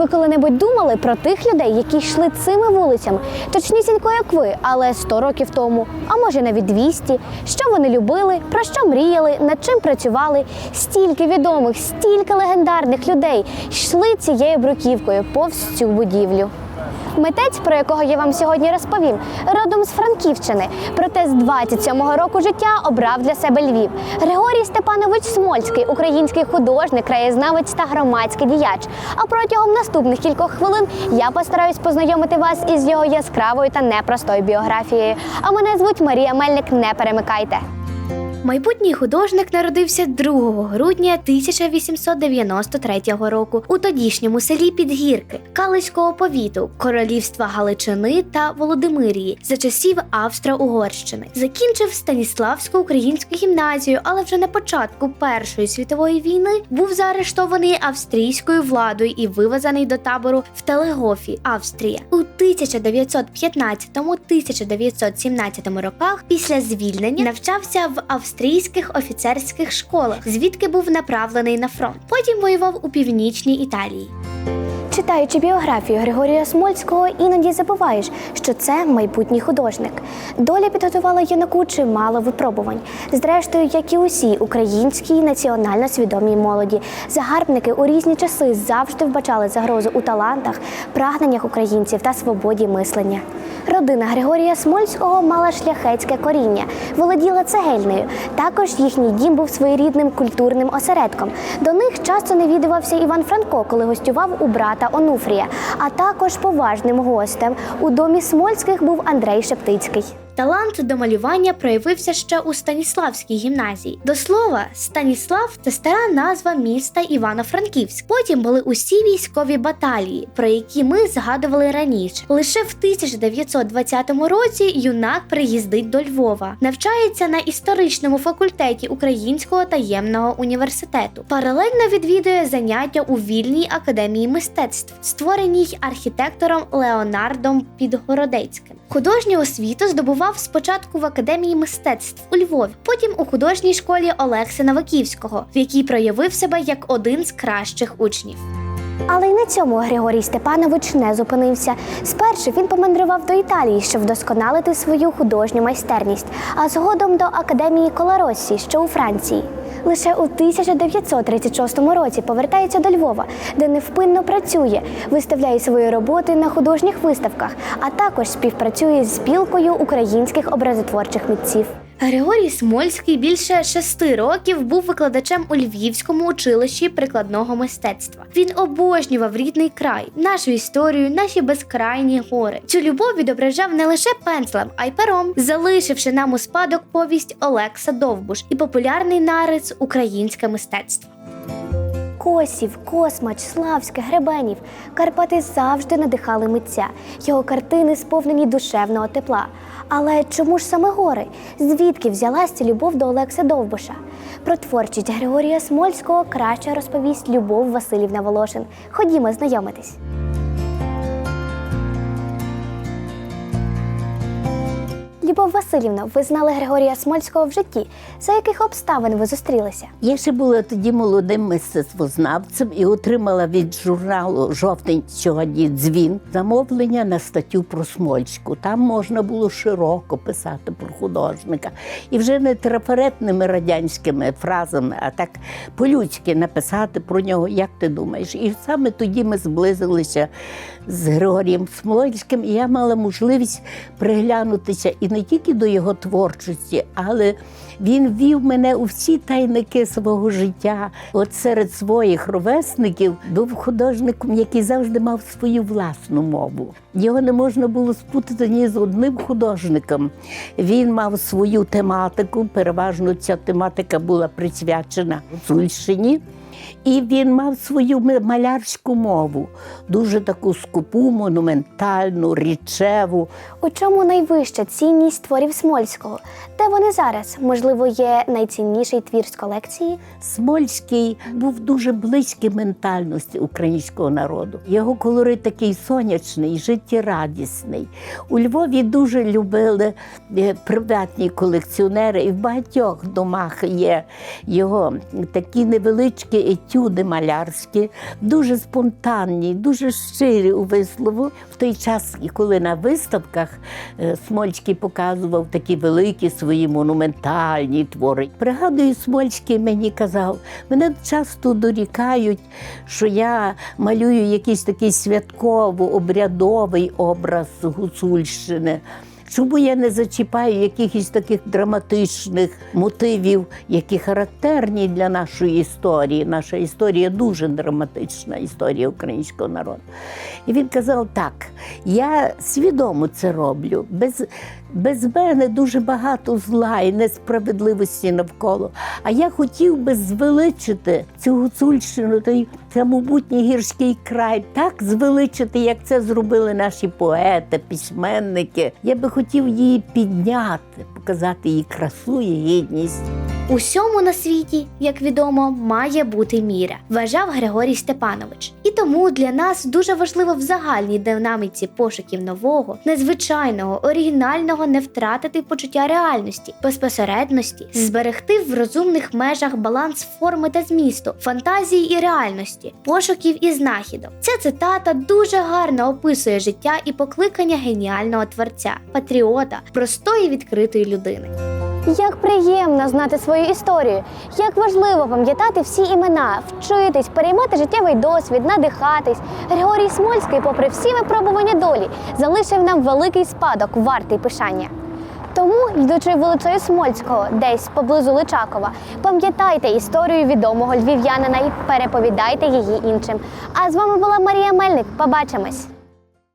Ви коли-небудь думали про тих людей, які йшли цими вулицями, точнісінько як ви, але 100 років тому, а може навіть 200? Що вони любили, про що мріяли, над чим працювали? Стільки відомих, стільки легендарних людей йшли цією бруківкою повз цю будівлю. Митець, про якого я вам сьогодні розповім, родом з Франківщини, проте з 27-го року життя обрав для себе Львів. Григорій Степанович Смольський, український художник, краєзнавець та громадський діяч. А протягом наступних кількох хвилин я постараюсь познайомити вас із його яскравою та непростою біографією. А мене звуть Марія Мельник. Не перемикайте. Майбутній художник народився 2 грудня 1893 року у тодішньому селі Підгірки Калицького повіту, королівства Галичини та Володимирії за часів Австро-Угорщини. Закінчив Станіславську українську гімназію, але вже на початку Першої світової війни був заарештований австрійською владою і вивезений до табору в Телегофі, Австрія. У 1919-1917 роках після звільнення навчався в австрійських офіцерських школах, звідки був направлений на фронт. Потім воював у північній Італії. Читаючи біографію Григорія Смольського, іноді забуваєш, що це майбутній художник. Доля підготувала юнаку чимало випробувань. Зрештою, як і усі українські національно свідомі молоді, загарбники у різні часи завжди вбачали загрозу у талантах, прагненнях українців та свободі мислення. Родина Григорія Смольського мала шляхетське коріння, володіла цегельнею. Також їхній дім був своєрідним культурним осередком. До них часто навідувався Іван Франко, коли гостював у брата Онуфрія. А також поважним гостем у домі Смольських був Андрей Шептицький. Талант до малювання проявився ще у Станіславській гімназії. До слова, Станіслав це стара назва міста Івано-Франківськ. Потім були усі військові баталії, про які ми згадували раніше. Лише в 1920 році юнак приїздить до Львова, навчається на історичному факультеті Українського таємного університету. Паралельно відвідує заняття у вільній академії мистецтв, створеній архітектором Леонардом Підгородецьким. Художню освіту здобував спочатку в академії мистецтв у Львові, потім у художній школі Олекси Новаківського, в якій проявив себе як один з кращих учнів. Але й на цьому Григорій Степанович не зупинився. Спершу він помандрував до Італії, щоб вдосконалити свою художню майстерність, а згодом до академії Колоросі, що у Франції. Лише у 1936 році повертається до Львова, де невпинно працює, виставляє свої роботи на художніх виставках, а також співпрацює з спілкою українських образотворчих митців. Григорій Смольський більше шести років був викладачем у Львівському училищі прикладного мистецтва. Він обожнював рідний край, нашу історію, наші безкрайні гори. Цю любов відображав не лише пензлем, а й пером, залишивши нам у спадок повість Олекса Довбуш і популярний нарис Українське мистецтво. Косів, Космач, Славське, Гребенів. Карпати завжди надихали митця. Його картини сповнені душевного тепла. Але чому ж саме гори? Звідки взялась ця любов до Олекса Довбуша? Про творчість Григорія Смольського краще розповість Любов Васильівна Волошин. Ходімо знайомитись. Любов Васильівна, ви знали Григорія Смольського в житті. За яких обставин ви зустрілися? Я ще була тоді молодим мистецтвознавцем і отримала від журналу Жовтень сьогодні дзвін замовлення на статтю про Смольську. Там можна було широко писати про художника. І вже не трафаретними радянськими фразами, а так по-людськи написати про нього, як ти думаєш. І саме тоді ми зблизилися з Григорієм Смольським, і я мала можливість приглянутися і не тільки до його творчості, але він вів мене у всі тайники свого життя. От серед своїх ровесників був художником, який завжди мав свою власну мову. Його не можна було спутати ні з одним художником. Він мав свою тематику, переважно ця тематика була присвячена Гуцульщині. І він мав свою малярську мову, дуже таку скупу, монументальну, річеву. У чому найвища цінність творів Смольського? Де вони зараз? Можливо, є найцінніший твір з колекції? Смольський був дуже близький ментальності українського народу. Його колорит такий сонячний, життєрадісний. У Львові дуже любили е, приватні колекціонери, і в багатьох домах є його такі невеличкі етюди малярські, дуже спонтанні, дуже щирі у вислову. В той час, коли на виставках е, Смольський показував такі великі свої монументальні твори. Пригадую, Смольський мені казав, мене часто дорікають, що я малюю якийсь такий святково-обрядовий образ Гуцульщини. Чому я не зачіпаю якихось таких драматичних мотивів, які характерні для нашої історії? Наша історія дуже драматична, історія українського народу. І він казав: так, я свідомо це роблю. Без, без мене дуже багато зла і несправедливості навколо. А я хотів би звеличити цю гуцульщину, той самобутній гірський край, так звеличити, як це зробили наші поети, письменники. Я би хотів її підняти, показати її красу і гідність. Усьому на світі, як відомо, має бути міра, вважав Григорій Степанович. І тому для нас дуже важливо в загальній динаміці пошуків нового, незвичайного, оригінального не втратити почуття реальності, безпосередності, зберегти в розумних межах баланс форми та змісту, фантазії і реальності, пошуків і знахідок. Ця цитата дуже гарно описує життя і покликання геніального творця, патріота, простої відкритої людини. Як приємно знати свою історію, як важливо пам'ятати всі імена, вчитись, переймати життєвий досвід, надихатись. Григорій Смольський, попри всі випробування долі, залишив нам великий спадок, вартий пишання. Тому, йдучи вулицею Смольського, десь поблизу Личакова, пам'ятайте історію відомого львів'янина і переповідайте її іншим. А з вами була Марія Мельник. Побачимось!